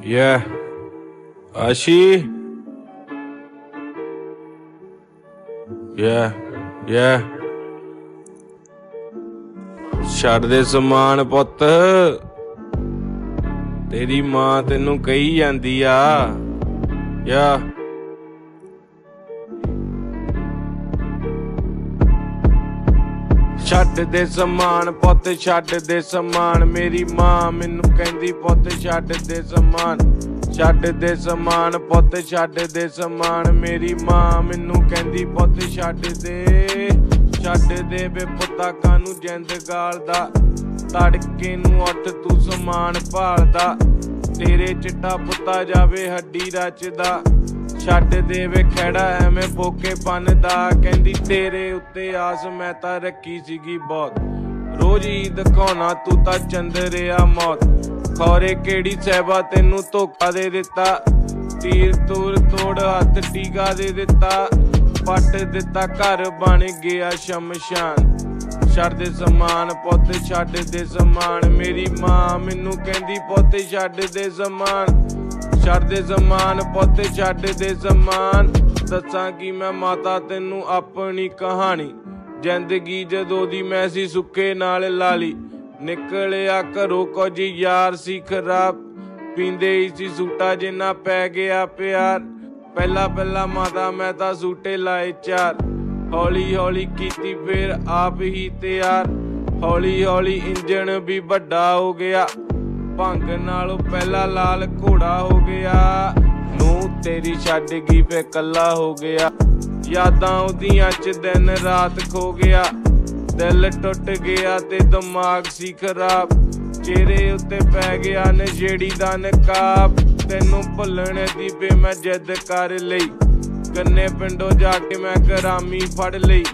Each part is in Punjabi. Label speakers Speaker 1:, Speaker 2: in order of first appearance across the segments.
Speaker 1: Yeah. Ashi. Yeah. Yeah. ਛੱਡ ਦੇ ਸਮਾਨ ਪੁੱਤ ਤੇਰੀ ਮਾਂ ਤੈਨੂੰ ਕਹੀ ਜਾਂਦੀ ਆ ਯਾ ਛੱਡ ਦੇ ਸਮਾਨ, ਪੁੱਤ ਛੱਡ ਦੇ ਸਮਾਨ। ਮੇਰੀ ਮਾਂ ਮੈਨੂੰ ਕਹਿੰਦੀ, ਪੁੱਤ ਛੱਡ ਦੇ ਸਮਾਨ। ਛੱਡ ਦੇ ਸਮਾਨ, ਪੁੱਤ ਛੱਡ ਦੇ ਸਮਾਨ। ਮੇਰੀ ਮਾਂ ਮੈਨੂੰ ਕਹਿੰਦੀ, ਪੁੱਤ ਛੱਡ ਦੇ। ਛੱਡ ਦੇ ਵੇ ਪੁੱਤਾ ਕਾਨੂੰ ਜਿੰਦ ਗਾਲਦਾ? ਤੜਕੇ ਨੂੰ ਉੱਠ ਤੂੰ ਸਮਾਨ ਭਾਲਦਾ। ਤੇਰੇ ਚਿੱਟਾ ਪੁੱਤਾ ਜਾਵੇ, ਹੱਡੀ ਰਚਦਾ। ਛੱਡ ਦੇ ਵੇ ਖੜਾ ਐਵੇਂ ਫੋਕੇ ਪੰਨਦਾ ਕਹਿੰਦੀ, ਤੇਰੇ ਉੱਤੇ ਆਸ, ਮੈਂ ਤਾਂ ਰੱਖੀ ਸੀਗੀ ਬਹੁਤ। ਰੋਜ਼ ਹੀ ਦਿਖਾਉਣਾ ਤੂੰ ਤਾਂ ਚੰਦਰਿਆ ਮੌਤ। ਖੌਰੇ ਕਿਹੜੀ ਸਹਿਬਾ ਤੈਨੂੰ ਧੋਖਾ ਦੇ ਦਿੱਤਾ। ਤੀਰ ਤੂਰ ਤੋੜ, ਹੱਥ ਟੀਕਾ ਦੇ ਦਿੱਤਾ। ਪੱਟ ਦਿੱਤਾ, ਘਰ ਬਣ ਗਿਆ ਸ਼ਮਸ਼ਾਨ। ਛੱਡ ਦੇ ਸਮਾਨ, ਪੁੱਤ, ਛੱਡ ਦੇ ਸਮਾਨ। ਮੇਰੀ ਮਾਂ ਮੈਨੂੰ ਕਹਿੰਦੀ, ਪੁੱਤ, ਛੱਡ ਦੇ ਸਮਾਨ। ਛੱਡ ਦੇ ਜ਼ਮਾਨ, ਪੁੱਤ ਛੱਡ ਦੇ ਜ਼ਮਾਨ। ਦੱਸਾਂ ਕਿ ਮੈਂ ਮਾਤਾ ਤੈਨੂੰ ਆਪਣੀ ਕਹਾਣੀ। ਜ਼ਿੰਦਗੀ ਜਦੋਂ ਦੀ ਮੈਂ ਸੀ ਸੁੱਕੇ ਨਾਲ ਲਾਲੀ। ਨਿਕਲਿਆ ਘਰੋਂ ਕੁਝ ਯਾਰ ਸੀ ਖਰਾਬ। ਪੀਂਦੇ ਹੀ ਸੀ ਸੂਟਾ ਜਿੰਨਾ ਪੈ ਗਿਆ ਪਿਆਰ। ਪਹਿਲਾ ਪਹਿਲਾ ਮਾਤਾ ਮੈਂ ਤਾਂ ਸੂਟੇ ਲਾਏ ਚਾਰ। ਹੌਲੀ ਹੌਲੀ ਕੀਤੀ ਫੇਰ ਆਪ ਹੀ ਤਿਆਰ। ਹੌਲੀ ਹੌਲੀ ਇੰਜਣ ਵੀ ਵੱਡਾ ਹੋ ਗਿਆ। ਭੰਗ ਨਾਲੋਂ ਪਹਿਲਾ ਲਾਲ ਘੋੜਾ ਹੋ ਗਿਆ। ਨੂੰ ਤੇਰੀ ਛੱਡ ਗਈ ਫੇ ਕੱਲਾ ਹੋ ਗਿਆ। ਯਾਦਾਂ ਉਹਦੀਆਂ ਚ ਦਿਨ ਰਾਤ ਖੋ ਗਿਆ। ਦਿਲ ਟੁੱਟ ਗਿਆ ਤੇ ਦਿਮਾਗ ਸੀ ਖਰਾਬ। ਚਿਹਰੇ ਉੱਤੇ ਪੈ ਗਿਆ ਨਸ਼ੇੜੀ ਦਾ ਨਕਾਬ। ਤੈਨੂੰ ਭੁੱਲਣ ਦੀ ਬੇ ਮੈਂ ਜਿੱਦ ਕਰ ਲਈ। ਕੰਨੇ ਪਿੰਡੋਂ ਜਾ ਕੇ ਮੈਂ ਗਰਾਮੀ ਫੜ ਲਈ।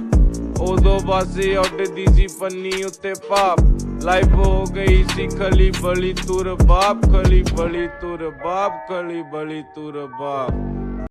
Speaker 1: ਉਦੋਂ ਬਸ ਇਹ ਉੱਡਦੀ ਸੀ ਪੰਨੀ ਉੱਤੇ ਪਾਪ। ਲਾਈਫ ਹੋ ਗਈ ਸੀ ਖਲੀ ਬਲੀ ਤੁਰ ਬਾਪ, ਖਲੀ ਬਲੀ ਤੁਰ ਬਾਪ, ਖਲੀ ਬਲੀ ਤੁਰ ਬਾਪ।